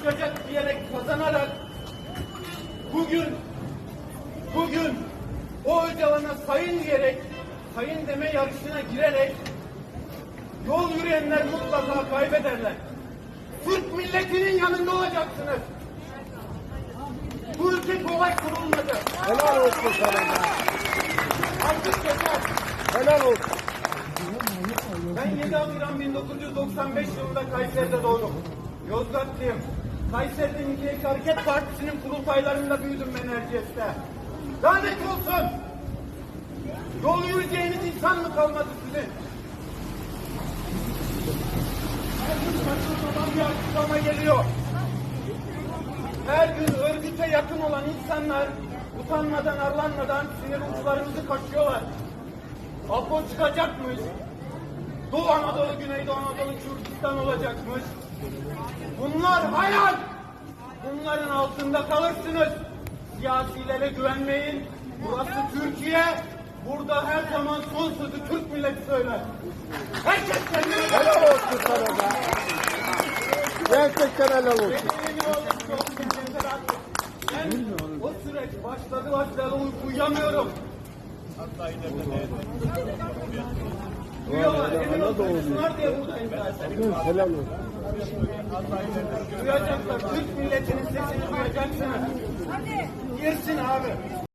çıkacak diyerek kazanarak bugün bugün o Öcalan'a sayın diyerek sayın deme yarışına girerek yol yürüyenler mutlaka kaybederler. Türk milletinin yanında olacaksınız. Bu ülke kolay kurulmadı. Helal olsun sana. Artık yeter. Helal olsun. Ben 7 Haziran 1995 yılında Kayseri'de doğdum. Yozgatlıyım. Kayseri'de Milliyetçi Hareket Partisi'nin kurultaylarında büyüdüm ben Erciyes'te. Lanet olsun! Yol yürüyeceğiniz insan mı kalmadı sizin? Her gün saçma bir açıklama geliyor. Her gün örgüte yakın olan insanlar utanmadan arlanmadan sinir uçlarımızı kaşıyorlar. Apo çıkacakmış. Doğu Anadolu, Güneydoğu Anadolu, Kürdistan olacakmış. Bunlar hayal. Bunların altında kalırsınız. Siyasilere güvenmeyin. Burası Türkiye. Burada her zaman son sözü Türk milleti söyler. Herkes kendine Helal olsun sana be. Gerçekten helal olsun. Ben o süreç başladı başladı uy- uyuyamıyorum. Uyuyorlar. Emin ol konuşsunlar diye buradayım zaten. Helal olsun. Duyacaklar. Türk milletinin sesini duyacaksınız. Girsin abi.